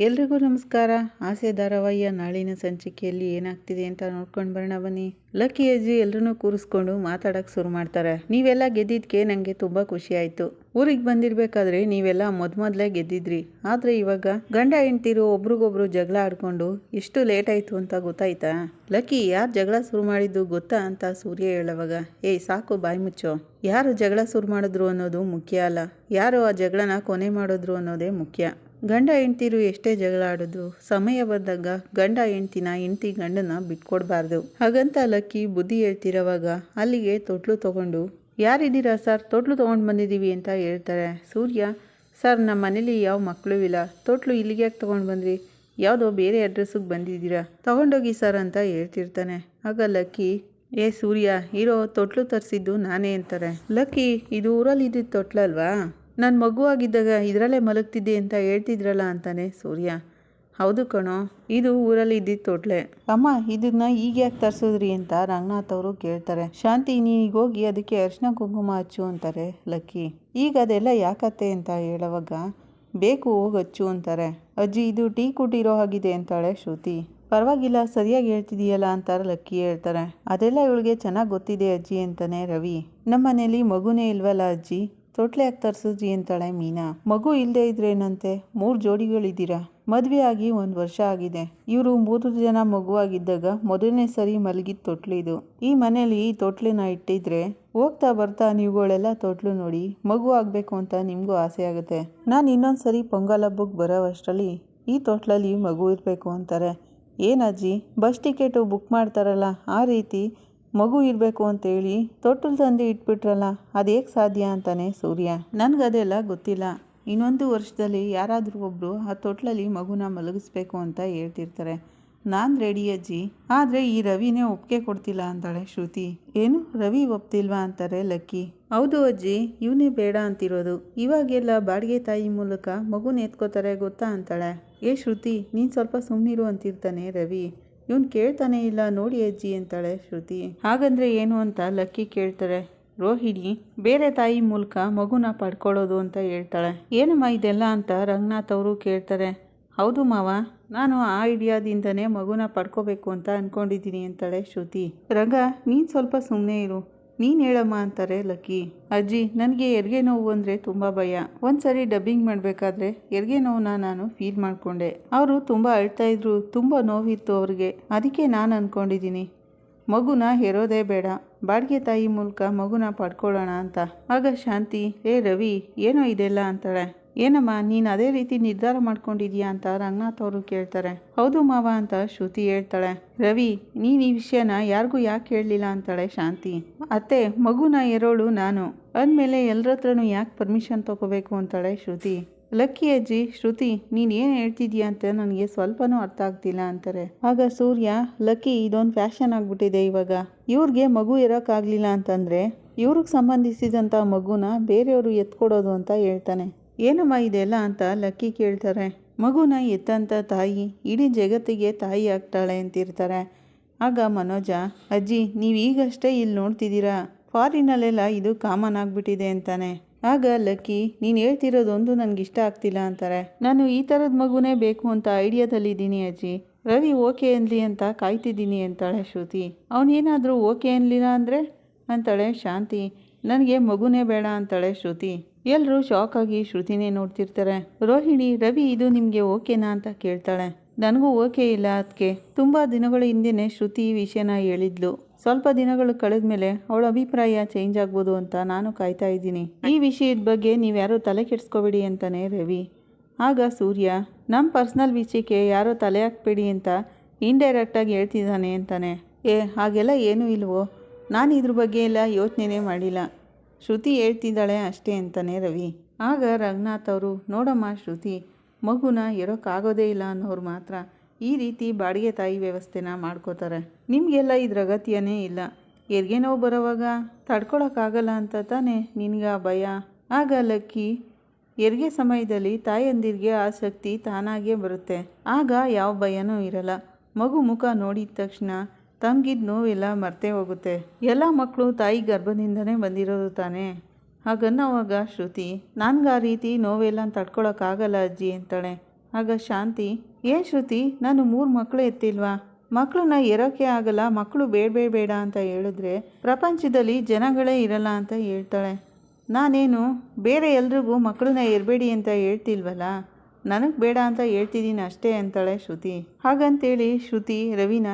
ಎಲ್ರಿಗೂ ನಮಸ್ಕಾರ. ಆಸೆ ಧಾರಾವಾಹಿಯ ನಾಳಿನ ಸಂಚಿಕೆಯಲ್ಲಿ ಏನಾಗ್ತಿದೆ ಅಂತ ನೋಡ್ಕೊಂಡು ಬರೋಣ ಬನ್ನಿ. ಲಕ್ಕಿ ಅಜ್ಜಿ ಎಲ್ರನ್ನೂ ಕೂರಿಸ್ಕೊಂಡು ಮಾತಾಡಕ್ಕೆ ಶುರು ಮಾಡ್ತಾರೆ. ನೀವೆಲ್ಲ ಗೆದ್ದಿದ್ದಕ್ಕೆ ನನಗೆ ತುಂಬ ಖುಷಿ ಆಯಿತು. ಊರಿಗೆ ಬಂದಿರಬೇಕಾದ್ರೆ ನೀವೆಲ್ಲ ಮೊದಮೊದಲೇ ಗೆದ್ದಿದ್ರಿ. ಆದರೆ ಇವಾಗ ಗಂಡ ಹೆಂಡ್ತಿರು ಒಬ್ರಿಗೊಬ್ರು ಜಗಳ ಆಡ್ಕೊಂಡು ಎಷ್ಟು ಲೇಟ್ ಆಯಿತು ಅಂತ ಗೊತ್ತಾಯ್ತಾ? ಲಕ್ಕಿ, ಯಾರು ಜಗಳ ಶುರು ಮಾಡಿದ್ದು ಗೊತ್ತಾ ಅಂತ ಸೂರ್ಯ ಹೇಳೋವಾಗ, ಏಯ್, ಸಾಕು ಬಾಯಿ ಮುಚ್ಚೋ. ಯಾರು ಜಗಳ ಶುರು ಮಾಡಿದ್ರು ಅನ್ನೋದು ಮುಖ್ಯ ಅಲ್ಲ. ಯಾರು ಆ ಜಗಳನ ಕೊನೆ ಮಾಡಿದ್ರು ಅನ್ನೋದೇ ಮುಖ್ಯ. ಗಂಡ ಹೆಂಡ್ತಿರು ಎಷ್ಟೇ ಜಗಳ ಆಡಿದ್ರು ಸಮಯ ಬಂದಾಗ ಗಂಡ ಹೆಂಡ್ತಿನ ಹೆಂಡ್ತಿ ಗಂಡನ ಬಿಟ್ಕೊಡ್ಬಾರ್ದು. ಹಾಗಂತ ಲಕ್ಕಿ ಬುದ್ಧಿ ಹೇಳ್ತಿರೋವಾಗ ಅಲ್ಲಿಗೆ ತೊಟ್ಲು ತಗೊಂಡು ಯಾರಿದ್ದೀರಾ ಸರ್? ತೊಟ್ಲು ತೊಗೊಂಡು ಬಂದಿದ್ದೀವಿ ಅಂತ ಹೇಳ್ತಾರೆ. ಸೂರ್ಯ, ಸರ್ ನಮ್ಮ ಮನೇಲಿ ಯಾವ ಮಕ್ಕಳು ಇಲ್ಲ. ತೊಟ್ಲು ಇಲ್ಲಿಗೆ ಯಾಕೆ ತೊಗೊಂಡು ಬಂದ್ರಿ? ಯಾವುದೋ ಬೇರೆ ಅಡ್ರೆಸ್ಸಿಗೆ ಬಂದಿದ್ದೀರಾ? ತೊಗೊಂಡೋಗಿ ಸರ್ ಅಂತ ಹೇಳ್ತಿರ್ತಾನೆ. ಆಗ ಲಕ್ಕಿ, ಏ ಸೂರ್ಯ, ಇರೋ ತೊಟ್ಲು ತರಿಸಿದ್ದು ನಾನೇ ಅಂತಾರೆ. ಲಕ್ಕಿ, ಇದು ಊರಲ್ಲಿ ಇದ್ದಿದ್ದು ತೊಟ್ಲಲ್ವಾ? ನಾನು ಮಗುವಾಗಿದ್ದಾಗ ಇದರಲ್ಲೇ ಮಲಗ್ತಿದ್ದೆ ಅಂತ ಹೇಳ್ತಿದ್ರಲ್ಲ ಅಂತಾನೆ ಸೂರ್ಯ. ಹೌದು ಕಣೋ, ಇದು ಊರಲ್ಲಿ ಇದ್ದಿದ್ದ ತೊಟ್ಲೆ. ಅಮ್ಮ, ಇದನ್ನ ಈಗ ಯಾಕೆ ತರಿಸಿದ್ರಿ ಅಂತ ರಂಗನಾಥ್ ಅವರು ಕೇಳ್ತಾರೆ. ಶಾಂತಿ, ನೀನೀಗ ಹೋಗಿ ಅದಕ್ಕೆ ಅರಿಶಿನ ಕುಂಕುಮ ಹಚ್ಚು ಅಂತಾರೆ ಲಕ್ಕಿ. ಈಗ ಅದೆಲ್ಲ ಯಾಕತ್ತೆ ಅಂತ ಹೇಳೋವಾಗ, ಬೇಕು, ಹೋಗಿ ಹಚ್ಚು ಅಂತಾರೆ. ಅಜ್ಜಿ, ಇದು ಟೀ ಕುಟ್ಟಿರೋ ಹಾಗಿದೆ ಅಂತಾಳೆ ಶ್ರುತಿ. ಪರವಾಗಿಲ್ಲ, ಸರಿಯಾಗಿ ಹೇಳ್ತಿದೀಯಲ್ಲ ಅಂತಾರೆ ಲಕ್ಕಿ ಹೇಳ್ತಾರೆ. ಅದೆಲ್ಲ ಇವಳಿಗೆ ಚೆನ್ನಾಗಿ ಗೊತ್ತಿದೆ ಅಜ್ಜಿ ಅಂತಾನೆ ರವಿ. ನಮ್ಮ ಮನೇಲಿ ಮಗುನೇ ಇಲ್ವಲ್ಲ ಅಜ್ಜಿ? ತೊಟ್ಲೆ ಯಾಕೆ ತರಿಸಿದ್ರಿ ಅಂತಾಳೆ ಮೀನಾ. ಮಗು ಇಲ್ಲದೆ ಇದ್ರೇನಂತೆ ಮೂರು ಜೋಡಿಗಳಿದ್ದೀರಾ? ಮದುವೆ ಆಗಿ ಒಂದು ವರ್ಷ ಆಗಿದೆ. ಇವರು ಮೂರು ಜನ ಮಗುವಾಗಿದ್ದಾಗ ಮೊದಲನೇ ಸರಿ ಮಲಗಿದ ತೊಟ್ಲು ಇದು. ಈ ಮನೇಲಿ ಈ ತೊಟ್ಲಿನ ಇಟ್ಟಿದ್ರೆ ಹೋಗ್ತಾ ಬರ್ತಾ ನೀವುಗಳೆಲ್ಲ ತೊಟ್ಲು ನೋಡಿ ಮಗು ಆಗಬೇಕು ಅಂತ ನಿಮಗೂ ಆಸೆ ಆಗುತ್ತೆ. ನಾನು ಇನ್ನೊಂದು ಸರಿ ಪೊಂಗಲ್ ಹಬ್ಬಕ್ಕೆ ಬರೋ ಅಷ್ಟರಲ್ಲಿ ಈ ತೊಟ್ಲಲ್ಲಿ ಮಗು ಇರಬೇಕು ಅಂತಾರೆ. ಏನಜ್ಜಿ ಬಸ್ ಟಿಕೆಟು ಬುಕ್ ಮಾಡ್ತಾರಲ್ಲ, ಆ ರೀತಿ ಮಗು ಇರಬೇಕು ಅಂತೇಳಿ ತೊಟ್ಟಲು ತಂದು ಇಟ್ಬಿಟ್ರಲ್ಲ, ಅದು ಸಾಧ್ಯ ಅಂತಾನೆ ಸೂರ್ಯ. ನನಗದೆಲ್ಲ ಗೊತ್ತಿಲ್ಲ. ಇನ್ನೊಂದು ವರ್ಷದಲ್ಲಿ ಯಾರಾದರೂ ಒಬ್ಬರು ಆ ತೊಟ್ಲಲ್ಲಿ ಮಗುನ ಮಲಗಿಸ್ಬೇಕು ಅಂತ ಹೇಳ್ತಿರ್ತಾರೆ. ನಾನು ರೆಡಿ ಅಜ್ಜಿ. ಆದರೆ ಈ ರವಿನೇ ಒಪ್ಪಿಗೆ ಕೊಡ್ತಿಲ್ಲ ಅಂತಾಳೆ ಶ್ರುತಿ. ಏನು? ರವಿ ಒಪ್ತಿಲ್ವಾ ಅಂತಾರೆ ಲಕ್ಕಿ. ಹೌದು ಅಜ್ಜಿ, ಇವನೇ ಬೇಡ ಅಂತಿರೋದು. ಇವಾಗೆಲ್ಲ ಬಾಡಿಗೆ ತಾಯಿ ಮೂಲಕ ಮಗುನ ಎತ್ಕೋತಾರೆ ಗೊತ್ತಾ ಅಂತಾಳೆ. ಏ ಶ್ರುತಿ, ನೀನು ಸ್ವಲ್ಪ ಸುಮ್ಮನಿರು ಅಂತಿರ್ತಾನೆ ರವಿ. ಇವನು ಕೇಳ್ತಾನೆ ಇಲ್ಲ, ನೋಡಿ ಅಜ್ಜಿ ಅಂತಾಳೆ ಶ್ರುತಿ. ಹಾಗಂದ್ರೆ ಏನು ಅಂತ ಲಕ್ಕಿ ಕೇಳ್ತಾರೆ. ರೋಹಿಣಿ, ಬೇರೆ ತಾಯಿ ಮೂಲಕ ಮಗುನ ಪಡ್ಕೊಳ್ಳೋದು ಅಂತ ಹೇಳ್ತಾಳೆ. ಏನಮ್ಮ ಇದೆಲ್ಲ ಅಂತ ರಂಗನಾಥ್ ಅವರು ಕೇಳ್ತಾರೆ. ಹೌದು ಮಾವ, ನಾನು ಆ ಐಡಿಯಾದಿಂದನೇ ಮಗುನ ಪಡ್ಕೋಬೇಕು ಅಂತ ಅಂದ್ಕೊಂಡಿದ್ದೀನಿ ಅಂತಾಳೆ ಶ್ರುತಿ. ರಂಗ, ನೀನು ಸ್ವಲ್ಪ ಸುಮ್ಮನೆ ಇರು. ನೀನು ಹೇಳಮ್ಮ ಅಂತಾರೆ ಲಕ್ಕಿ. ಅಜ್ಜಿ, ನನಗೆ ಎರ್ಗೆ ನೋವು ಅಂದರೆ ತುಂಬ ಭಯ. ಒಂದ್ಸರಿ ಡಬ್ಬಿಂಗ್ ಮಾಡಬೇಕಾದ್ರೆ ಎರ್ಗೆ ನೋವನ್ನ ನಾನು ಫೀಲ್ ಮಾಡಿಕೊಂಡೆ. ಅವರು ತುಂಬ ಅಳ್ತಾ ಇದ್ರು, ತುಂಬ ನೋವಿತ್ತು ಅವ್ರಿಗೆ. ಅದಕ್ಕೆ ನಾನು ಅಂದ್ಕೊಂಡಿದ್ದೀನಿ ಮಗುನ ಹೆರೋದೇ ಬೇಡ. ಬಾಡಿಗೆ ತಾಯಿ ಮೂಲಕ ಮಗುನ ಪಡ್ಕೊಳ್ಳೋಣ ಅಂತ. ಆಗ ಶಾಂತಿ, ಏ ರವಿ, ಏನೋ ಇದೆಲ್ಲ ಅಂತಾಳೆ. ಏನಮ್ಮ, ನೀನು ಅದೇ ರೀತಿ ನಿರ್ಧಾರ ಮಾಡ್ಕೊಂಡಿದ್ಯಾ ಅಂತ ರಂಗನಾಥ್ ಅವರು ಕೇಳ್ತಾರೆ. ಹೌದು ಮಾವ ಅಂತ ಶ್ರುತಿ ಹೇಳ್ತಾಳೆ. ರವಿ, ನೀನು ಈ ವಿಷಯನ ಯಾರಿಗೂ ಯಾಕೆ ಹೇಳಲಿಲ್ಲ ಅಂತಾಳೆ ಶಾಂತಿ. ಅತ್ತೆ, ಮಗುನ ಎರೋಳು ನಾನು. ಅಂದಮೇಲೆ ಎಲ್ಲರ ಹತ್ರನೂ ಯಾಕೆ ಪರ್ಮಿಷನ್ ತಗೋಬೇಕು ಅಂತಾಳೆ ಶ್ರುತಿ. ಲಕ್ಕಿ ಅಜ್ಜಿ, ಶ್ರುತಿ, ನೀನು ಏನು ಹೇಳ್ತಿದ್ಯಾ ಅಂತ ನನಗೆ ಸ್ವಲ್ಪನೂ ಅರ್ಥ ಆಗ್ತಿಲ್ಲ ಅಂತಾರೆ. ಆಗ ಸೂರ್ಯ, ಲಕ್ಕಿ ಇದೊಂದು ಫ್ಯಾಷನ್ ಆಗಿಬಿಟ್ಟಿದೆ ಇವಾಗ. ಇವ್ರಿಗೆ ಮಗು ಇರೋಕ್ಕಾಗಲಿಲ್ಲ ಅಂತಂದರೆ ಇವ್ರಿಗೆ ಸಂಬಂಧಿಸಿದಂಥ ಮಗುನ ಬೇರೆಯವರು ಎತ್ಕೊಡೋದು ಅಂತ ಹೇಳ್ತಾನೆ. ಏನಮ್ಮ ಇದೆಲ್ಲ ಅಂತ ಲಕ್ಕಿ ಕೇಳ್ತಾರೆ. ಮಗುನ ಎತ್ತಂಥ ತಾಯಿ ಇಡೀ ಜಗತ್ತಿಗೆ ತಾಯಿ ಆಗ್ತಾಳೆ ಅಂತಿರ್ತಾರೆ. ಆಗ ಮನೋಜ, ಅಜ್ಜಿ ನೀವು ಈಗಷ್ಟೇ ಇಲ್ಲಿ ನೋಡ್ತಿದ್ದೀರಾ? ಫಾರಿನಲ್ಲೆಲ್ಲ ಇದು ಕಾಮನ್ ಆಗಿಬಿಟ್ಟಿದೆ ಅಂತಾನೆ. ಆಗ ಲಕ್ಕಿ, ನೀನು ಹೇಳ್ತಿರೋದೊಂದು ನನಗೆ ಇಷ್ಟ ಆಗ್ತಿಲ್ಲ ಅಂತಾರೆ. ನಾನು ಈ ಥರದ ಮಗುನೇ ಬೇಕು ಅಂತ ಐಡಿಯಾದಲ್ಲಿದ್ದೀನಿ ಅಜ್ಜಿ. ರವಿ ಓಕೆ ಅನ್ಲಿ ಅಂತ ಕಾಯ್ತಿದ್ದೀನಿ ಅಂತಾಳೆ ಶ್ರುತಿ. ಅವನೇನಾದರೂ ಓಕೆ ಅನ್ಲಿಲ್ಲ ಅಂದರೆ? ಅಂತಾಳೆ ಶಾಂತಿ. ನನಗೆ ಮಗುನೇ ಬೇಡ ಅಂತಾಳೆ ಶ್ರುತಿ. ಎಲ್ಲರೂ ಶಾಕ್ ಆಗಿ ಶ್ರುತಿನೇ ನೋಡ್ತಿರ್ತಾರೆ. ರೋಹಿಣಿ, ರವಿ, ಇದು ನಿಮಗೆ ಓಕೆನಾ? ಅಂತ ಕೇಳ್ತಾಳೆ. ನನಗೂ ಓಕೆ ಇಲ್ಲ ಅದಕ್ಕೆ ತುಂಬ ದಿನಗಳ ಹಿಂದೆನೇ ಶ್ರುತಿ ವಿಷಯನ ಹೇಳಿದ್ಲು. ಸ್ವಲ್ಪ ದಿನಗಳು ಕಳೆದ ಮೇಲೆ ಅವಳ ಅಭಿಪ್ರಾಯ ಚೇಂಜ್ ಆಗ್ಬೋದು ಅಂತ ನಾನು ಕಾಯ್ತಾ ಇದ್ದೀನಿ. ಈ ವಿಷಯದ ಬಗ್ಗೆ ನೀವ್ಯಾರೂ ತಲೆ ಕೆಡಿಸ್ಕೋಬೇಡಿ ಅಂತಾನೆ ರವಿ. ಆಗ ಸೂರ್ಯ ನಮ್ಮ ಪರ್ಸ್ನಲ್ ವಿಷಯಕ್ಕೆ ಯಾರೋ ತಲೆ ಹಾಕ್ಬೇಡಿ ಅಂತ ಇಂಡೈರೆಕ್ಟಾಗಿ ಹೇಳ್ತಿದ್ದಾನೆ ಅಂತಾನೆ. ಏ, ಹಾಗೆಲ್ಲ ಏನೂ ಇಲ್ವೋ? ನಾನು ಇದ್ರ ಬಗ್ಗೆ ಎಲ್ಲ ಯೋಚನೆನೇ ಮಾಡಿಲ್ಲ. ಶ್ರುತಿ ಹೇಳ್ತಿದ್ದಾಳೆ ಅಷ್ಟೇ ಅಂತಾನೆ ರವಿ. ಆಗ ರಂಗನಾಥ್ ಅವರು, ನೋಡಮ್ಮ ಶ್ರುತಿ, ಮಗುನ ಇರೋಕ್ಕಾಗೋದೇ ಇಲ್ಲ ಅನ್ನೋರು ಮಾತ್ರ ಈ ರೀತಿ ಬಾಡಿಗೆ ತಾಯಿ ವ್ಯವಸ್ಥೆನ ಮಾಡ್ಕೋತಾರೆ. ನಿಮಗೆಲ್ಲ ಇದ್ರ ಅಗತ್ಯನೇ ಇಲ್ಲ. ಹೆರಿಗೆ ನೋವು ಬರೋವಾಗ? ತಡ್ಕೊಳಕ್ಕಾಗಲ್ಲ ಅಂತ ತಾನೇ ನಿನಗೆ ಭಯ. ಆಗ ಲಕ್ಕಿ ಹೆರಿಗೆ ಸಮಯದಲ್ಲಿ ತಾಯಂದಿರಿಗೆ ಆಸಕ್ತಿ ತಾನಾಗೇ ಬರುತ್ತೆ. ಆಗ ಯಾವ ಭಯನೂ ಇರಲ್ಲ. ಮಗು ಮುಖ ನೋಡಿದ ತಕ್ಷಣ ತಮಗಿದ ನೋವೆಲ್ಲ ಮರ್ತೇ ಹೋಗುತ್ತೆ. ಎಲ್ಲ ಮಕ್ಕಳು ತಾಯಿ ಗರ್ಭದಿಂದನೇ ಬಂದಿರೋದು ತಾನೇ. ಹಾಗನ್ನೋವಾಗ ಶ್ರುತಿ, ನನ್ಗೆ ಆ ರೀತಿ ನೋವೆಲ್ಲ ತಡ್ಕೊಳಕ್ಕಾಗಲ್ಲ ಅಜ್ಜಿ, ಅಂತಾಳೆ. ಆಗ ಶಾಂತಿ, ಏ ಶ್ರುತಿ, ನಾನು ಮೂರು ಮಕ್ಕಳು ಎತ್ತಿಲ್ವಾ? ಮಕ್ಕಳನ್ನ ಎರೋಕೆ ಆಗಲ್ಲ ಮಕ್ಕಳು ಬೇಡ ಬೇಡ ಅಂತ ಹೇಳಿದ್ರೆ ಪ್ರಪಂಚದಲ್ಲಿ ಜನಗಳೇ ಇರಲ್ಲ ಅಂತ ಹೇಳ್ತಾಳೆ. ನಾನೇನು, ಬೇರೆ ಎಲ್ರಿಗೂ ಮಕ್ಕಳನ್ನ ಇರಬೇಡಿ ಅಂತ ಹೇಳ್ತಿಲ್ವಲ್ಲ? ನನಗೆ ಬೇಡ ಅಂತ ಹೇಳ್ತಿದ್ದೀನಿ ಅಷ್ಟೇ, ಅಂತಾಳೆ ಶ್ರುತಿ. ಹಾಗಂತೇಳಿ ಶ್ರುತಿ, ರವಿನ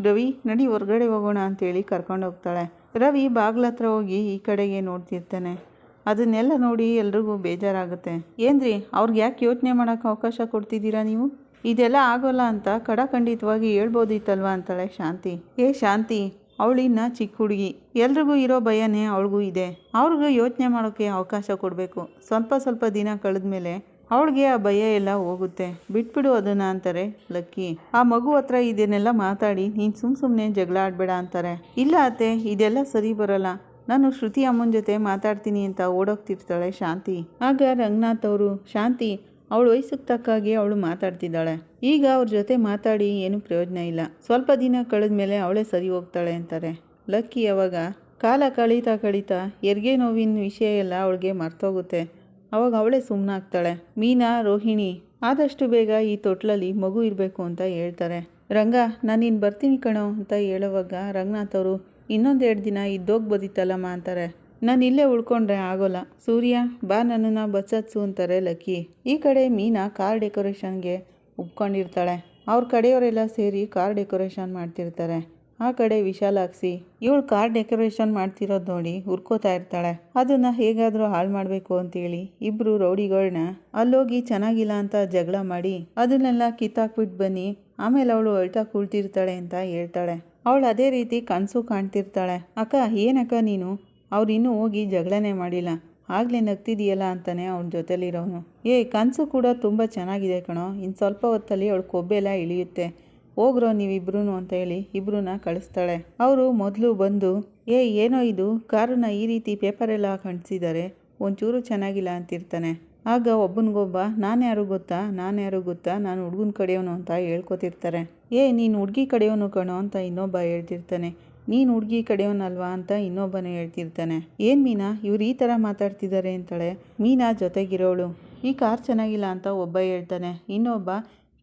ರವಿ, ನಡಿ ಹೊರ್ಗಡೆ ಹೋಗೋಣ ಅಂತೇಳಿ ಕರ್ಕೊಂಡು ಹೋಗ್ತಾಳೆ. ರವಿ ಬಾಗ್ಲ ಹತ್ರ ಹೋಗಿ ಈ ಕಡೆಗೆ ನೋಡ್ತಿರ್ತಾನೆ. ಅದನ್ನೆಲ್ಲ ನೋಡಿ ಎಲ್ರಿಗೂ ಬೇಜಾರಾಗುತ್ತೆ. ಏನ್ರಿ, ಅವ್ರಿಗೆ ಯಾಕೆ ಯೋಚನೆ ಮಾಡೋಕ್ಕೆ ಅವಕಾಶ ಕೊಡ್ತಿದ್ದೀರಾ ನೀವು? ಇದೆಲ್ಲ ಆಗೋಲ್ಲ ಅಂತ ಕಡಖಂಡಿತವಾಗಿ ಹೇಳ್ಬೋದಿತ್ತಲ್ವಾ ಅಂತಾಳೆ ಶಾಂತಿ. ಏ ಶಾಂತಿ ಅವಳಿನ್ನ ಚಿಕ್ಕ ಹುಡುಗಿ. ಎಲ್ರಿಗೂ ಇರೋ ಭಯನೇ ಅವಳಿಗೂ ಇದೆ. ಅವ್ರಿಗೂ ಯೋಚನೆ ಮಾಡೋಕ್ಕೆ ಅವಕಾಶ ಕೊಡಬೇಕು. ಸ್ವಲ್ಪ ಸ್ವಲ್ಪ ದಿನ ಕಳೆದ್ಮೇಲೆ ಅವಳಿಗೆ ಆ ಭಯ ಎಲ್ಲ ಹೋಗುತ್ತೆ. ಬಿಟ್ಬಿಡು ಅದನ್ನ ಅಂತಾರೆ ಲಕ್ಕಿ. ಆ ಮಗು ಹತ್ರ ಇದನ್ನೆಲ್ಲ ಮಾತಾಡಿ, ನೀನು ಸುಮ್ ಸುಮ್ಮನೆ ಜಗಳ ಆಡಬೇಡ ಅಂತಾರೆ. ಇಲ್ಲ ಅತ್ತೆ, ಇದೆಲ್ಲ ಸರಿ ಬರಲ್ಲ. ನಾನು ಶ್ರುತಿ ಅಮ್ಮನ ಜೊತೆ ಮಾತಾಡ್ತೀನಿ ಅಂತ ಓಡೋಗ್ತಿರ್ತಾಳೆ ಶಾಂತಿ. ಆಗ ರಂಗನಾಥ್ ಅವರು, ಶಾಂತಿ, ಅವಳು ವಯಸ್ಸಿಗೆ ತಕ್ಕಾಗಿ ಅವಳು ಮಾತಾಡ್ತಿದ್ದಾಳೆ. ಈಗ ಅವ್ರ ಜೊತೆ ಮಾತಾಡಿ ಏನು ಪ್ರಯೋಜನ ಇಲ್ಲ. ಸ್ವಲ್ಪ ದಿನ ಕಳೆದ ಮೇಲೆ ಅವಳೇ ಸರಿ ಹೋಗ್ತಾಳೆ ಅಂತಾರೆ. ಲಕ್ಕಿ ಅವಾಗ ಕಾಲ ಕಳೀತಾ ಕಳೀತಾ, ಎರ್ಗೆ ನೋವಿನ ವಿಷಯ ಎಲ್ಲ ಅವಳಿಗೆ ಮರ್ತೋಗುತ್ತೆ. ಅವಾಗ ಅವಳೇ ಸುಮ್ಮನಾಗ್ತಾಳೆ ಮೀನಾ, ರೋಹಿಣಿ, ಆದಷ್ಟು ಬೇಗ ಈ ತೊಟ್ಲಲ್ಲಿ ಮಗು ಇರಬೇಕು ಅಂತ ಹೇಳ್ತಾರೆ. ರಂಗ, ನಾನು ಇನ್ನು ಬರ್ತೀನಿ ಕಣೋ ಅಂತ ಹೇಳುವಾಗ ರಂಗನಾಥ್ ಅವರು, ಇನ್ನೊಂದೆರಡು ದಿನ ಇದ್ದೋಗಿ ಬದಿತ್ತಲ್ಲಮ್ಮ ಅಂತಾರೆ. ನಾನು ಇಲ್ಲೇ ಉಳ್ಕೊಂಡ್ರೆ ಆಗೋಲ್ಲ. ಸೂರ್ಯ, ಬಾ ನನ್ನನ್ನು ಬಚ್ಚತ್ಸು ಅಂತಾರೆ ಲಕ್ಕಿ. ಈ ಕಡೆ ಮೀನಾ ಕಾರ್ ಡೆಕೋರೇಷನ್ಗೆ ಒಪ್ಕೊಂಡಿರ್ತಾಳೆ ಅವ್ರ ಕಡೆಯವರೆಲ್ಲ ಸೇರಿ ಕಾರ್ ಡೆಕೋರೇಷನ್ ಮಾಡ್ತಿರ್ತಾರೆ. ಆ ಕಡೆ ವಿಶಾಲಾಕ್ಷಿ ಇವಳು ಕಾರ್ ಡೆಕೋರೇಷನ್ ಮಾಡ್ತಿರೋದು ನೋಡಿ ಹುರ್ಕೋತಾ ಇರ್ತಾಳೆ. ಅದನ್ನ ಹೇಗಾದರೂ ಹಾಳು ಮಾಡಬೇಕು ಅಂತೇಳಿ ಇಬ್ರು ರೌಡಿಗಳನ್ನ ಅಲ್ಲೋಗಿ ಚೆನ್ನಾಗಿಲ್ಲ ಅಂತ ಜಗಳ ಮಾಡಿ ಅದನ್ನೆಲ್ಲ ಕಿತ್ತಾಕ್ಬಿಟ್ಟು ಬನ್ನಿ, ಆಮೇಲೆ ಅವಳು ಅಳ್ತಾ ಕುಳ್ತಿರ್ತಾಳೆ ಅಂತ ಹೇಳ್ತಾಳೆ. ಅವಳು ಅದೇ ರೀತಿ ಕನಸು ಕಾಣ್ತಿರ್ತಾಳೆ. ಅಕ್ಕ, ಏನಕ್ಕ ನೀನು? ಅವ್ರು ಇನ್ನೂ ಹೋಗಿ ಜಗಳನೇ ಮಾಡಿಲ್ಲ. ಆಗಲೇ ನಗ್ತಿದೆಯಲ್ಲ ಅಂತಾನೆ ಅವನ ಜೊತೆಲಿರೋನು. ಏ, ಕನಸು ಕೂಡ ತುಂಬ ಚೆನ್ನಾಗಿದೆ ಕಣೋ. ಇನ್ನು ಸ್ವಲ್ಪ ಹೊತ್ತಲ್ಲಿ ಅವಳು ಕೊಬ್ಬೆಲ್ಲ ಇಳಿಯುತ್ತೆ. ಹೋಗ್ರೋ ನೀವಿಬ್ರು ಅಂತ ಹೇಳಿ ಇಬ್ರನ್ನ ಕಳಿಸ್ತಾಳೆ. ಅವರು ಮೊದಲು ಬಂದು, ಏ, ಏನೋ ಇದು? ಕಾರನ್ನ ಈ ರೀತಿ ಪೇಪರೆಲ್ಲ ಕಂಡಿಸಿದ್ದಾರೆ ಒಂಚೂರು ಚೆನ್ನಾಗಿಲ್ಲ ಅಂತಿರ್ತಾನೆ. ಆಗ ಒಬ್ಬನಿಗೊಬ್ಬ, ನಾನು ಯಾರು ಗೊತ್ತಾ? ನಾನು ಯಾರು ಗೊತ್ತಾ? ನಾನು ಹುಡುಗನ ಕಡೆಯವನು ಅಂತ ಹೇಳ್ಕೊತಿರ್ತಾರೆ. ಏ, ನೀನು ಹುಡುಗಿ ಕಡೆಯವನು ಕಣೋ ಅಂತ ಇನ್ನೊಬ್ಬ ಹೇಳ್ತಿರ್ತಾನೆ. ನೀನು ಹುಡುಗಿ ಕಡೆಯವನಲ್ವಾ ಅಂತ ಇನ್ನೊಬ್ಬನೇ ಹೇಳ್ತಿರ್ತಾನೆ. ಏನು ಮೀನಾ? ಇವ್ರು ಈ ಥರ ಮಾತಾಡ್ತಿದ್ದಾರೆ ಅಂತಾಳೆ. ಮೀನಾ ಜೊತೆಗಿರೋಳು. ಈ ಕಾರ್ ಚೆನ್ನಾಗಿಲ್ಲ ಅಂತ ಒಬ್ಬ ಹೇಳ್ತಾನೆ. ಇನ್ನೊಬ್ಬ,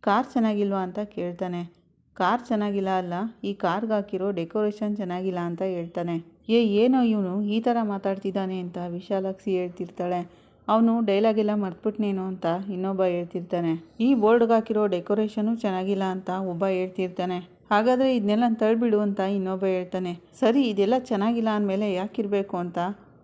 ಕಾರ್ ಚೆನ್ನಾಗಿಲ್ವಾ ಅಂತ ಕೇಳ್ತಾನೆ. ಕಾರ್ ಚೆನ್ನಾಗಿಲ್ಲ ಅಲ್ಲ? ಈ ಕಾರ್ಗೆ ಹಾಕಿರೋ ಡೆಕೋರೇಷನ್ ಚೆನ್ನಾಗಿಲ್ಲ ಅಂತ ಹೇಳ್ತಾನೆ. ಏ, ಏನೋ ಇವನು? ಈ ಥರ ಮಾತಾಡ್ತಿದ್ದಾನೆ ಅಂತ ವಿಶಾಲಾಕ್ಷಿ ಹೇಳ್ತಿರ್ತಾಳೆ. ಅವನು ಡೈಲಾಗ್ ಎಲ್ಲ ಮರ್ತ್ಬಿಟ್ನೇನೋ ಅಂತ ಇನ್ನೊಬ್ಬ ಹೇಳ್ತಿರ್ತಾನೆ. ಈ ಬೋರ್ಡ್ಗೆ ಹಾಕಿರೋ ಡೆಕೋರೇಷನು ಚೆನ್ನಾಗಿಲ್ಲ ಅಂತ ಒಬ್ಬ ಹೇಳ್ತಿರ್ತಾನೆ. ಹಾಗಾದರೆ ಇದನ್ನೆಲ್ಲ ತಳ್ಬಿಡು ಅಂತ ಇನ್ನೊಬ್ಬ ಹೇಳ್ತಾನೆ. ಸರಿ, ಇದೆಲ್ಲ ಚೆನ್ನಾಗಿಲ್ಲ ಅಂದಮೇಲೆ ಯಾಕಿರಬೇಕು ಅಂತ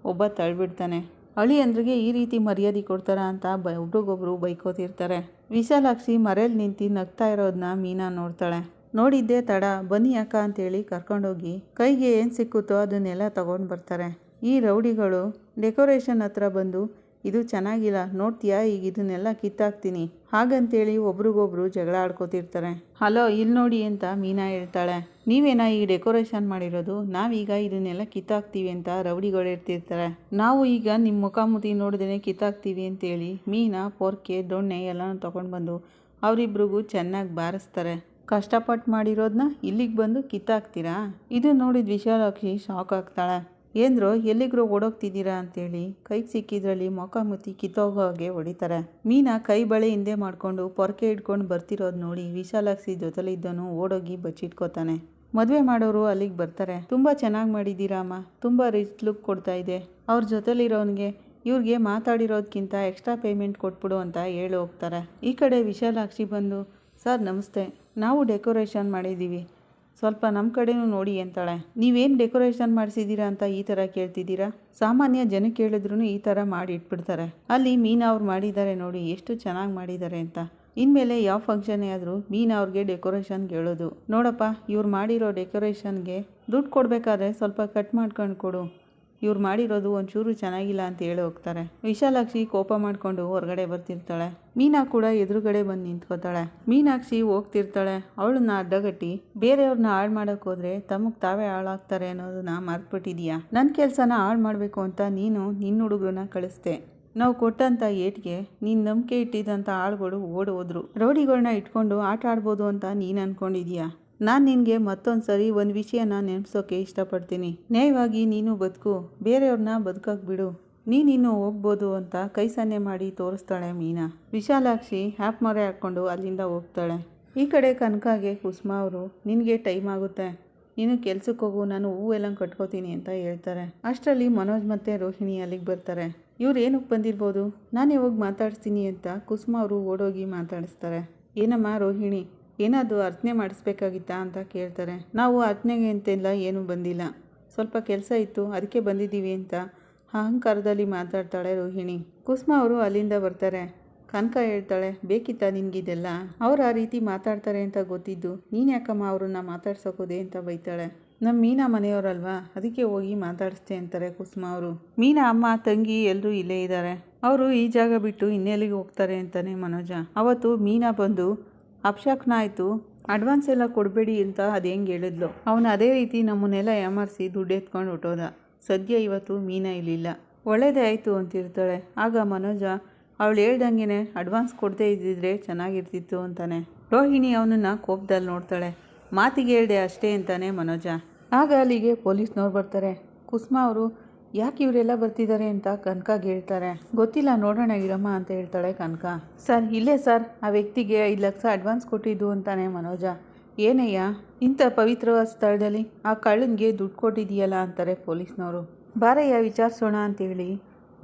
ಒಬ್ಬ ತಳ್ಬಿಡ್ತಾನೆ. ಅಳಿಯಂದ್ರಿಗೆ ಈ ರೀತಿ ಮರ್ಯಾದೆ ಕೊಡ್ತಾರ ಅಂತ ಬ ಒಬ್ರಿಗೊಬ್ರು ಬೈಕೋತಿರ್ತಾರೆ. ವಿಶಾಲಾಕ್ಷಿ ಮರೇಲಿ ನಿಂತು ನಗ್ತಾ ಇರೋದನ್ನ ಮೀನಾ ನೋಡ್ತಾಳೆ. ನೋಡಿದ್ದೆ ತಡ, ಬನ್ನಿ ಅಕ್ಕ ಅಂತೇಳಿ ಕರ್ಕೊಂಡೋಗಿ, ಕೈಗೆ ಏನು ಸಿಕ್ಕುತ್ತೋ ಅದನ್ನೆಲ್ಲ ತಗೊಂಡು ಬರ್ತಾರೆ. ಈ ರೌಡಿಗಳು ಡೆಕೋರೇಷನ್ ಹತ್ರ ಬಂದು, ಇದು ಚೆನ್ನಾಗಿಲ್ಲ, ನೋಡ್ತೀಯಾ? ಈಗ ಇದನ್ನೆಲ್ಲ ಕಿತ್ತಾಕ್ತೀನಿ. ಹಾಗಂತೇಳಿ ಒಬ್ರಿಗೊಬ್ರು ಜಗಳ ಆಡ್ಕೋತಿರ್ತಾರೆ. ಹಲೋ ಇಲ್ಲಿ ನೋಡಿ ಅಂತ ಮೀನಾ ಹೇಳ್ತಾಳೆ. ನೀವೇನಾ ಈ ಡೆಕೋರೇಷನ್ ಮಾಡಿರೋದು? ನಾವೀಗ ಇದನ್ನೆಲ್ಲ ಕಿತ್ತಾಕ್ತೀವಿ ಅಂತ ರೌಡಿಗಳು ಇರ್ತಿರ್ತಾರೆ ನಾವು ಈಗ ನಿಮ್ಮ ಮುಖಾಮುಖಿ ನೋಡಿದ್ರೆ ಕಿತ್ತಾಕ್ತೀವಿ ಅಂತೇಳಿ ಮೀನಾ ಪೊರ್ಕೆ ದೊಣ್ಣೆ ಎಲ್ಲನೂ ತೊಗೊಂಡು ಬಂದು ಅವರಿಬ್ರಿಗೂ ಚೆನ್ನಾಗಿ ಬಾರಿಸ್ತಾರೆ. ಕಷ್ಟಪಟ್ಟು ಮಾಡಿರೋದನ್ನ ಇಲ್ಲಿಗೆ ಬಂದು ಕಿತ್ತಾಕ್ತೀರಾ? ಇದು ನೋಡಿದ ವಿಶಾಲಾಕ್ಷಿ ಶಾಕ್ ಆಗ್ತಾಳೆ. ಏನ್ರೋ, ಎಲ್ಲಿಗ್ರೋ ಓಡೋಗ್ತಿದ್ದೀರಾ ಅಂತೇಳಿ ಕೈಗೆ ಸಿಕ್ಕಿದ್ರಲ್ಲಿ ಮೊಖಮುತ್ತಿ ಕಿತ್ತೋಗೋ ಹಾಗೆ ಹೊಡಿತಾರೆ. ಮೀನಾ ಕೈ ಬಳೆ ಹಿಂದೆ ಮಾಡ್ಕೊಂಡು ಪೊರಕೆ ಇಡ್ಕೊಂಡು ಬರ್ತಿರೋದು ನೋಡಿ ವಿಶಾಲಾಕ್ಷಿ ಜೊತೆಲಿದ್ದನು ಓಡೋಗಿ ಬಚ್ಚಿಟ್ಕೋತಾನೆ. ಮದುವೆ ಮಾಡೋರು ಅಲ್ಲಿಗೆ ಬರ್ತಾರೆ. ತುಂಬ ಚೆನ್ನಾಗಿ ಮಾಡಿದ್ದೀರಾ ಅಮ್ಮ? ತುಂಬ ರಿಚ್ ಲುಕ್ ಕೊಡ್ತಾ ಇದೆ. ಅವ್ರ ಜೊತೆಲಿರೋನಿಗೆ ಇವ್ರಿಗೆ ಮಾತಾಡಿರೋದಕ್ಕಿಂತ ಎಕ್ಸ್ಟ್ರಾ ಪೇಮೆಂಟ್ ಕೊಟ್ಬಿಡು ಅಂತ ಹೇಳಿ ಹೋಗ್ತಾರೆ. ಈ ಕಡೆ ವಿಶಾಲಾಕ್ಷಿ ಬಂದು, ಸರ್, ನಮಸ್ತೆ. ನಾವು ಡೆಕೋರೇಷನ್ ಮಾಡಿದ್ದೀವಿ. ಸ್ವಲ್ಪ ನಮ್ಮ ಕಡೆನೂ ನೋಡಿ ಅಂತಾಳೆ. ನೀವೇನು ಡೆಕೋರೇಷನ್ ಮಾಡಿಸಿದ್ದೀರಾ ಅಂತ ಈ ಥರ ಕೇಳ್ತಿದ್ದೀರಾ? ಸಾಮಾನ್ಯ ಜನ ಕೇಳಿದ್ರು ಈ ಥರ ಮಾಡಿ ಇಟ್ಬಿಡ್ತಾರೆ. ಅಲ್ಲಿ ಮೀನಾ ಅವ್ರು ಮಾಡಿದ್ದಾರೆ ನೋಡಿ ಎಷ್ಟು ಚೆನ್ನಾಗಿ ಮಾಡಿದ್ದಾರೆ ಅಂತ. ಇನ್ಮೇಲೆ ಯಾವ ಫಂಕ್ಷನ್ ಆದರೂ ಮೀನಾ ಅವ್ರಿಗೆ ಡೆಕೋರೇಷನ್ ಹೇಳೋದು ನೋಡಪ್ಪ, ಇವ್ರು ಮಾಡಿರೋ ಡೆಕೋರೇಷನ್ಗೆ ದುಡ್ಡು ಕೊಡಬೇಕಾದ್ರೆ ಸ್ವಲ್ಪ ಕಟ್ ಮಾಡ್ಕೊಂಡು ಕೊಡು. ಇವ್ರು ಮಾಡಿರೋದು ಒಂಚೂರು ಚೆನ್ನಾಗಿಲ್ಲ ಅಂತ ಹೇಳಿ ಹೋಗ್ತಾರೆ. ವಿಶಾಲಾಕ್ಷಿ ಕೋಪ ಮಾಡಿಕೊಂಡು ಹೊರಗಡೆ ಬರ್ತಿರ್ತಾಳೆ. ಮೀನಾ ಕೂಡ ಎದುರುಗಡೆ ಬಂದು ನಿಂತ್ಕೋತಾಳೆ. ಮೀನಾಕ್ಷಿ ಹೋಗ್ತಿರ್ತಾಳೆ. ಅವಳನ್ನ ಅಡ್ಡಗಟ್ಟಿ ಬೇರೆಯವ್ರನ್ನ ಹಾಳು ಮಾಡೋಕೆ ಹೋದ್ರೆ ತಮಗೆ ತಾವೇ ಹಾಳಾಗ್ತಾರೆ ಅನ್ನೋದನ್ನ ಮರ್ತ್ಬಿಟ್ಟಿದೀಯಾ? ನನ್ನ ಕೆಲಸನ ಹಾಳು ಮಾಡಬೇಕು ಅಂತ ನೀನು ನಿನ್ನ ಹುಡುಗ್ರನ್ನ ಕಳಿಸ್ದೆ. ನಾವು ಕೊಟ್ಟಂಥ ಏಟ್ಗೆ ನೀನು ನಂಬಿಕೆ ಇಟ್ಟಿದ್ದಂಥ ಆಳುಗಳು ಓಡಿ ಹೋದ್ರು. ರೌಡಿಗಳನ್ನ ಇಟ್ಕೊಂಡು ಆಟ ಆಡ್ಬೋದು ಅಂತ ನೀನು ಅನ್ಕೊಂಡಿದೀಯಾ? ನಾನು ನಿನಗೆ ಮತ್ತೊಂದು ಸರಿ ಒಂದು ವಿಷಯನ ನೆನೆಸೋಕೆ ಇಷ್ಟಪಡ್ತೀನಿ. ನ್ಯಾಯವಾಗಿ ನೀನು ಬದುಕು. ಬೇರೆಯವ್ರನ್ನ ಬದುಕೋಕೆ ಬಿಡು. ನೀನಿನ್ನು ಹೋಗ್ಬೋದು ಅಂತ ಕೈ ಸನ್ನೆ ಮಾಡಿ ತೋರಿಸ್ತಾಳೆ ಮೀನಾ. ವಿಶಾಲಾಕ್ಷಿ ಹ್ಯಾಪ್ ಮೊರೆ ಹಾಕ್ಕೊಂಡು ಅಲ್ಲಿಂದ ಹೋಗ್ತಾಳೆ. ಈ ಕಡೆ ಕನಕಾಗೆ ಕುಸುಮ ಅವರು, ನಿನಗೆ ಟೈಮ್ ಆಗುತ್ತೆ. ನೀನು ಕೆಲ್ಸಕ್ಕೆ ಹೋಗು. ನಾನು ಹೂವೆಲ್ಲ ಕಟ್ಕೋತೀನಿ ಅಂತ ಹೇಳ್ತಾರೆ. ಅಷ್ಟರಲ್ಲಿ ಮನೋಜ್ ಮತ್ತು ರೋಹಿಣಿ ಅಲ್ಲಿಗೆ ಬರ್ತಾರೆ. ಇವ್ರು ಏನಕ್ಕೆ ಬಂದಿರ್ಬೋದು? ನಾನು ಹೋಗಿ ಮಾತಾಡ್ತೀನಿ ಅಂತ ಕುಸುಮ ಅವರು ಓಡೋಗಿ ಮಾತಾಡಿಸ್ತಾರೆ. ಏನಮ್ಮ ರೋಹಿಣಿ ಏನಾದರೂ ಅರ್ಚನೆ ಮಾಡಿಸ್ಬೇಕಾಗಿತ್ತಾ ಅಂತ ಕೇಳ್ತಾರೆ. ನಾವು ಅರ್ಚನೆಗೆ ಅಂತೆಲ್ಲ ಏನೂ ಬಂದಿಲ್ಲ. ಸ್ವಲ್ಪ ಕೆಲಸ ಇತ್ತು, ಅದಕ್ಕೆ ಬಂದಿದ್ದೀವಿ ಅಂತ ಅಹಂಕಾರದಲ್ಲಿ ಮಾತಾಡ್ತಾಳೆ ರೋಹಿಣಿ. ಕುಸುಮ ಅವರು ಅಲ್ಲಿಂದ ಬರ್ತಾರೆ. ಕನಕ ಹೇಳ್ತಾಳೆ, ಬೇಕಿತ್ತಾ ನಿನಗಿದೆಲ್ಲ? ಅವ್ರು ಆ ರೀತಿ ಮಾತಾಡ್ತಾರೆ ಅಂತ ಗೊತ್ತಿದ್ದು, ನೀನು ಯಾಕಮ್ಮ ಅವ್ರನ್ನ ಮಾತಾಡ್ಸೋಕೋದೆ ಅಂತ ಬೈತಾಳೆ. ನಮ್ಮ ಮೀನಾ ಮನೆಯವರಲ್ವಾ? ಅದಕ್ಕೆ ಹೋಗಿ ಮಾತಾಡಿಸ್ತೆ ಅಂತಾರೆ ಕುಸುಮ ಅವರು. ಮೀನಾ ಅಮ್ಮ, ತಂಗಿ ಎಲ್ಲರೂ ಇಲ್ಲೇ ಇದ್ದಾರೆ ಅವರು ಈ ಜಾಗ ಬಿಟ್ಟು ಇನ್ನೆಲ್ಲಿಗೆ ಹೋಗ್ತಾರೆ ಅಂತಾನೆ ಮನೋಜ. ಅವತ್ತು ಮೀನಾ ಬಂದು ಅಪ್ಶಕ್ನ ಆಯಿತು, ಅಡ್ವಾನ್ಸ್ ಎಲ್ಲ ಕೊಡಬೇಡಿ ಅಂತ ಅದು ಹೆಂಗೆ ಹೇಳಿದ್ಲು. ಅವನು ಅದೇ ರೀತಿ ನಮ್ಮನ್ನೆಲ್ಲ ಯಾಮಾರಿಸಿ ದುಡ್ಡು ಎತ್ಕೊಂಡು ಹೊಟ್ಟೋದ ಸದ್ಯ ಇವತ್ತು ಮೀನ ಇಲ್ಲಿಲ್ಲ. ಒಳ್ಳೇದೇ ಆಯಿತು ಅಂತಿರ್ತಾಳೆ. ಆಗ ಮನೋಜ, ಅವಳು ಹೇಳ್ದಂಗೆ ಅಡ್ವಾನ್ಸ್ ಕೊಡದೇ ಇದ್ದಿದ್ರೆ ಚೆನ್ನಾಗಿರ್ತಿತ್ತು ಅಂತಾನೆ. ರೋಹಿಣಿ ಅವನನ್ನು ಕೋಪದಲ್ಲಿ ನೋಡ್ತಾಳೆ. ಮಾತಿಗೆ ಹೇಳ್ದೆ ಅಷ್ಟೇ ಅಂತಾನೆ ಮನೋಜ. ಆಗ ಅಲ್ಲಿಗೆ ಪೊಲೀಸ್ನವ್ರು ಬರ್ತಾರೆ. ಕುಸ್ಮಾ ಅವರು ಯಾಕೆ ಇವರೆಲ್ಲ ಬರ್ತಿದ್ದಾರೆ ಅಂತ ಕನಕಗೆ ಹೇಳ್ತಾರೆ. ಗೊತ್ತಿಲ್ಲ, ನೋಡೋಣ ಇರಮ್ಮ ಅಂತ ಹೇಳ್ತಾಳೆ ಕನಕ. ಸರ್, ಇಲ್ಲೇ ಸರ್, ಆ ವ್ಯಕ್ತಿಗೆ ಐದು ಲಕ್ಷ ಅಡ್ವಾನ್ಸ್ ಕೊಟ್ಟಿದ್ದು ಅಂತಾನೆ ಮನೋಜ. ಏನಯ್ಯ, ಇಂಥ ಪವಿತ್ರವಾದ ಸ್ಥಳದಲ್ಲಿ ಆ ಕಳ್ಳನಿಗೆ ದುಡ್ಡು ಕೊಟ್ಟಿದೆಯಲ್ಲ ಅಂತಾರೆ ಪೊಲೀಸ್ನವರು. ಬಾರಯ್ಯ, ವಿಚಾರಿಸೋಣ ಅಂತೇಳಿ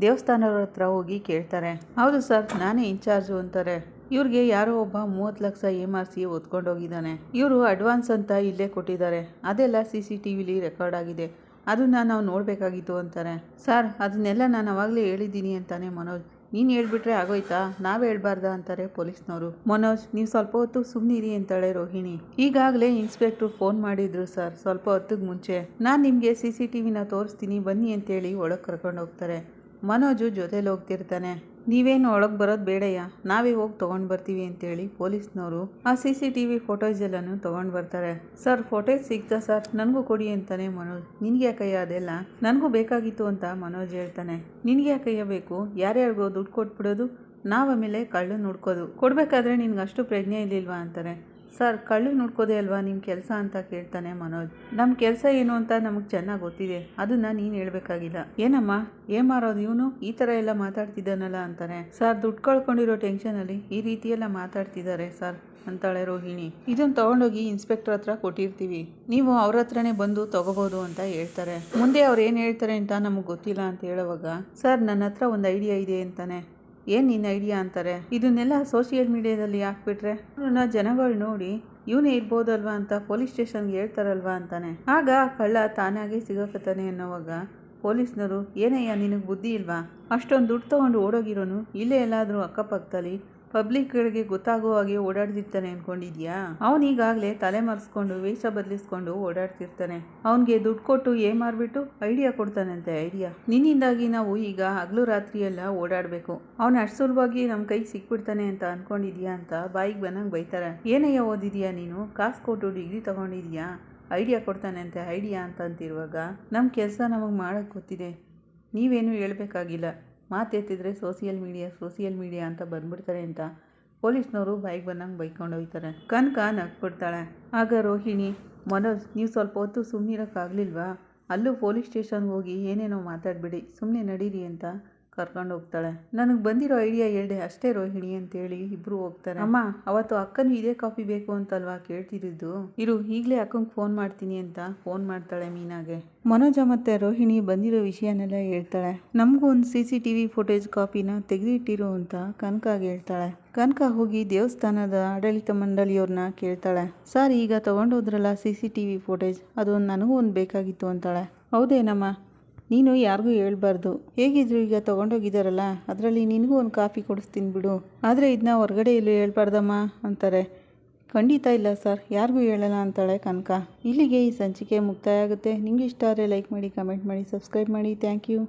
ದೇವಸ್ಥಾನವ್ರ ಹತ್ರ ಹೋಗಿ ಕೇಳ್ತಾರೆ. ಹೌದು ಸರ್, ನಾನೇ ಇನ್ಚಾರ್ಜು ಅಂತಾರೆ. ಇವ್ರಿಗೆ ಯಾರೋ ಒಬ್ಬ ಮೂವತ್ತು ಲಕ್ಷ ಏಮಾರಿಸಿ ಹೊತ್ಕೊಂಡೋಗಿದ್ದಾನೆ ಇವರು ಅಡ್ವಾನ್ಸ್ ಅಂತ ಇಲ್ಲೇ ಕೊಟ್ಟಿದ್ದಾರೆ. ಅದೆಲ್ಲ ಸಿ ಸಿ ಟಿ ವಿಲಿ ರೆಕಾರ್ಡ್ ಆಗಿದೆ. ಅದನ್ನು ನಾವು ನೋಡಬೇಕಾಗಿತ್ತು ಅಂತಾರೆ. ಸರ್, ಅದನ್ನೆಲ್ಲ ನಾನು ಅವಾಗಲೇ ಹೇಳಿದ್ದೀನಿ ಅಂತಾನೆ ಮನೋಜ್. ನೀನು ಹೇಳ್ಬಿಟ್ರೆ ಆಗೋಯ್ತಾ? ನಾವೇ ಹೇಳ್ಬಾರ್ದ? ಅಂತಾರೆ ಪೊಲೀಸ್ನವರು. ಮನೋಜ್, ನೀವು ಸ್ವಲ್ಪ ಹೊತ್ತು ಸುಮ್ಮನಿರಿ ಅಂತಾಳೆ ರೋಹಿಣಿ. ಈಗಾಗಲೇ ಇನ್ಸ್ಪೆಕ್ಟ್ರು ಫೋನ್ ಮಾಡಿದ್ರು, ಸರ್, ಸ್ವಲ್ಪ ಹೊತ್ತಿಗೆ ಮುಂಚೆ. ನಾನು ನಿಮಗೆ ಸಿ ಸಿ ಟಿ ವಿನ ತೋರಿಸ್ತೀನಿ, ಬನ್ನಿ ಅಂತೇಳಿ ಒಳಗೆ ಕರ್ಕೊಂಡು ಹೋಗ್ತಾರೆ. ಮನೋಜು ಜೊತೇಲಿ ಹೋಗ್ತಿರ್ತಾನೆ. ನೀವೇನು ಒಳಗೆ ಬರೋದು ಬೇಡಯ್ಯ. ನಾವೇ ಹೋಗಿ ತೊಗೊಂಡು ಬರ್ತೀವಿ ಅಂತೇಳಿ ಪೊಲೀಸ್ನವರು ಆ C C T V photos ಎಲ್ಲನೂ ತೊಗೊಂಡು ಬರ್ತಾರೆ. ಸರ್ ಫೋಟೋಸ್ ಸಿಗ್ತಾ ಸರ್? ನನಗೂ ಕೊಡಿ ಅಂತಾನೆ ಮನೋಜ್. ನಿನ್ಗೆ ಯಾಕಯ್ಯ ಅದೆಲ್ಲ? ನನಗೂ ಬೇಕಾಗಿತ್ತು ಅಂತ ಮನೋಜ್ ಹೇಳ್ತಾನೆ. ನಿನ್ಗೆ ಯಾಕಯ್ಯ ಬೇಕು? ಯಾರ್ಯಾರಿಗೋ ದುಡ್ಡು ಕೊಟ್ಬಿಡೋದು? ನಾವು ಆಮೇಲೆ ಕಳ್ಳು ನೋಡ್ಕೋದು ಕೊಡಬೇಕಾದ್ರೆ ನಿನ್ಗೆ ಅಷ್ಟು ಪ್ರಜ್ಞೆ ಇರಲಿಲ್ವಾ? ಅಂತಾರೆ. ಸರ್, ಕಳ್ಳು ನೋಡ್ಕೋದೇ ಅಲ್ವಾ ನಿಮ್ಮ ಕೆಲಸ ಅಂತ ಕೇಳ್ತಾನೆ ಮನೋಜ್. ನಮ್ಮ ಕೆಲಸ ಏನು ಅಂತ ನಮಗೆ ಚೆನ್ನಾಗಿ ಗೊತ್ತಿದೆ. ಅದನ್ನ ನೀನು ಹೇಳಬೇಕಾಗಿಲ್ಲ. ಏನಮ್ಮ? ಏನ್ ಮಾರೋದು ಇವನು? ಈ ಥರ ಎಲ್ಲ ಮಾತಾಡ್ತಿದ್ದಾನಲ್ಲ ಅಂತಾನೆ. ಸರ್, ದುಡ್ಡು ಕಳ್ಕೊಂಡಿರೋ ಟೆನ್ಷನಲ್ಲಿ ಈ ರೀತಿಯೆಲ್ಲ ಮಾತಾಡ್ತಿದ್ದಾರೆ ಸರ್, ಅಂತಾಳೆ ರೋಹಿಣಿ. ಇದನ್ನು ತಗೊಂಡೋಗಿ ಇನ್ಸ್ಪೆಕ್ಟರ್ ಹತ್ರ ಕೊಟ್ಟಿರ್ತೀವಿ. ನೀವು ಅವ್ರ ಹತ್ರನೇ ಬಂದು ತಗೋಬೋದು ಅಂತ ಹೇಳ್ತಾರೆ. ಮುಂದೆ ಅವ್ರು ಏನು ಹೇಳ್ತಾರೆ ಅಂತ ನಮಗೆ ಗೊತ್ತಿಲ್ಲ ಅಂತ ಹೇಳುವಾಗ, ಸರ್ ನನ್ನ ಹತ್ರ ಒಂದು ಐಡಿಯಾ ಇದೆ ಅಂತಾನೆ. ಏನು ನಿನ್ನ ಐಡಿಯಾ ಅಂತಾರೆ? ಇದನ್ನೆಲ್ಲ ಸೋಷಿಯಲ್ ಮೀಡಿಯಾದಲ್ಲಿ ಹಾಕ್ಬಿಟ್ರೆ ಅವ್ರನ್ನ ಜನಗಳು ನೋಡಿ ಇವನೇ ಇರ್ಬೋದಲ್ವಾ ಅಂತ ಪೊಲೀಸ್ ಸ್ಟೇಷನ್ಗೆ ಹೇಳ್ತಾರಲ್ವಾ ಅಂತಾನೆ. ಆಗ ಕಳ್ಳ ತಾನಾಗೆ ಸಿಗೋಕತ್ತಾನೆ ಅನ್ನೋವಾಗ ಪೊಲೀಸ್ನವರು ಏನಯ್ಯ ನಿನಗೆ ಬುದ್ಧಿ ಇಲ್ವಾ? ಅಷ್ಟೊಂದು ದುಡ್ಡು ತೊಗೊಂಡು ಓಡೋಗಿರೋನು, ಇಲ್ಲೇ ಎಲ್ಲಾದರೂ ಅಕ್ಕಪಕ್ಕದಲ್ಲಿ ಪಬ್ಲಿಕ್ಗಳಿಗೆ ಗೊತ್ತಾಗೋ ಹಾಗೆ ಓಡಾಡ್ತಿರ್ತಾನೆ ಅನ್ಕೊಂಡಿದ್ಯಾ? ಅವನೀಗಾಗಲೇ ತಲೆ ಮರೆಸ್ಕೊಂಡು, ವೇಷ ಬದಲಿಸ್ಕೊಂಡು ಓಡಾಡ್ತಿರ್ತಾನೆ. ಅವನಿಗೆ ದುಡ್ಡು ಕೊಟ್ಟು ಏನ್ ಮಾರ್ಬಿಟ್ಟು ಐಡಿಯಾ ಕೊಡ್ತಾನಂತೆ, ಐಡಿಯಾ. ನಿನ್ನಿಂದಾಗಿ ನಾವು ಈಗ ಹಗಲು ರಾತ್ರಿ ಎಲ್ಲ ಓಡಾಡಬೇಕು. ಅವನು ಅಷ್ಟು ಸುಲಭವಾಗಿ ನಮ್ಮ ಕೈ ಸಿಕ್ಬಿಡ್ತಾನೆ ಅಂತ ಅನ್ಕೊಂಡಿದ್ಯಾ ಅಂತ ಬಾಯಿಗೆ ಬಂದಂಗೆ ಬೈತಾರೆ. ಏನಯ್ಯ ಓದಿದ್ಯಾ ನೀನು? ಕಾಸು ಕೊಟ್ಟು ಡಿಗ್ರಿ ತಗೊಂಡಿದ್ಯಾ? ಐಡಿಯಾ ಕೊಡ್ತಾನೆ ಅಂತೆ ಐಡಿಯಾ ಅಂತ ಅಂತಿರುವಾಗ ನಮ್ಮ ಕೆಲಸ ನಮಗೆ ಮಾಡೋಕ್ಕೆ ಗೊತ್ತಿದೆ. ನೀವೇನು ಹೇಳ್ಬೇಕಾಗಿಲ್ಲ. ಮಾತೆತ್ತಿದ್ರೆ ಸೋಷಿಯಲ್ ಮೀಡಿಯಾ ಸೋಷಿಯಲ್ ಮೀಡಿಯಾ ಅಂತ ಬಂದ್ಬಿಡ್ತಾರೆ ಅಂತ ಪೊಲೀಸ್ನವರು ಬೈಕ್ ಬಂದಂಗೆ ಬೈಕೊಂಡು ಹೋಗ್ತಾರೆ. ಕನಕ ನಗ್ಬಿಡ್ತಾಳೆ. ಆಗ ರೋಹಿಣಿ, ಮನೋಜ್, ನೀವು ಸ್ವಲ್ಪ ಹೊತ್ತು ಸುಮ್ಮನಿರೋಕ್ಕಾಗಲಿಲ್ವಾ ಅಲ್ಲೂ ಪೊಲೀಸ್ ಸ್ಟೇಷನ್ಗೆ ಹೋಗಿ ಏನೇನೋ ಮಾತಾಡಬೇಡಿ ಸುಮ್ಮನೆ ನಡೀರಿ ಅಂತ ಕರ್ಕೊಂಡು ಹೋಗ್ತಾಳೆ. ನನಗೆ ಬಂದಿರೋ ಐಡಿಯಾ ಹೇಳಿದೆ, ಅಷ್ಟೇ ರೋಹಿಣಿ ಅಂತೇಳಿ ಇಬ್ರು ಹೋಗ್ತಾರೆ. ಅಮ್ಮ, ಅವತ್ತು ಅಕ್ಕನು ಇದೇ ಕಾಫಿ ಬೇಕು ಅಂತಲ್ವಾ ಕೇಳ್ತಿದ್ದು ಇರು, ಈಗಲೇ ಅಕ್ಕಂಗೆ ಫೋನ್ ಮಾಡ್ತೀನಿ ಅಂತ ಫೋನ್ ಮಾಡ್ತಾಳೆ ಮೀನಾಗೆ. ಮನೋಜ ಮತ್ತು ರೋಹಿಣಿ ಬಂದಿರೋ ವಿಷಯನೆಲ್ಲ ಹೇಳ್ತಾಳೆ. ನಮಗೂ ಒಂದು C C T V footage ಕಾಪಿನ ತೆಗೆದಿಟ್ಟಿರು ಅಂತ ಕನಕಾಗೆ ಹೇಳ್ತಾಳೆ. ಕನಕ ಹೋಗಿ ದೇವಸ್ಥಾನದ ಆಡಳಿತ ಮಂಡಳಿಯವ್ರನ್ನ ಕೇಳ್ತಾಳೆ. ಸರ್, ಈಗ ತೊಗೊಂಡೋದ್ರಲ್ಲ C C T V footage ಅದೊಂದು ನನಗೂ ಒಂದು ಬೇಕಾಗಿತ್ತು ಅಂತಾಳೆ. ಹೌದೇನಮ್ಮ ನೀನು ಯಾರಿಗೂ ಹೇಳ್ಬಾರ್ದು. ಹೇಗಿದ್ರು ಈಗ ತೊಗೊಂಡೋಗಿದ್ದಾರಲ್ಲ, ಅದರಲ್ಲಿ ನಿನಗೂ ಒಂದು ಕಾಫಿ ಕೊಡಿಸ್ತೀನಿ ಬಿಡು. ಆದರೆ ಇದನ್ನ ಹೊರಗಡೆ ಎಲ್ಲೂ ಹೇಳ್ಬಾರ್ದಮ್ಮ ಅಂತಾರೆ. ಖಂಡಿತ ಇಲ್ಲ ಸರ್, ಯಾರಿಗೂ ಹೇಳಲ್ಲ ಅಂತಾಳೆ ಕನಕ. ಇಲ್ಲಿಗೆ ಈ ಸಂಚಿಕೆ ಮುಕ್ತಾಯ ಆಗುತ್ತೆ. ನಿಮಗೆ ಇಷ್ಟ ಆದರೆ ಲೈಕ್ ಮಾಡಿ ಕಮೆಂಟ್ ಮಾಡಿ ಸಬ್ಸ್ಕ್ರೈಬ್ ಮಾಡಿ. Thank you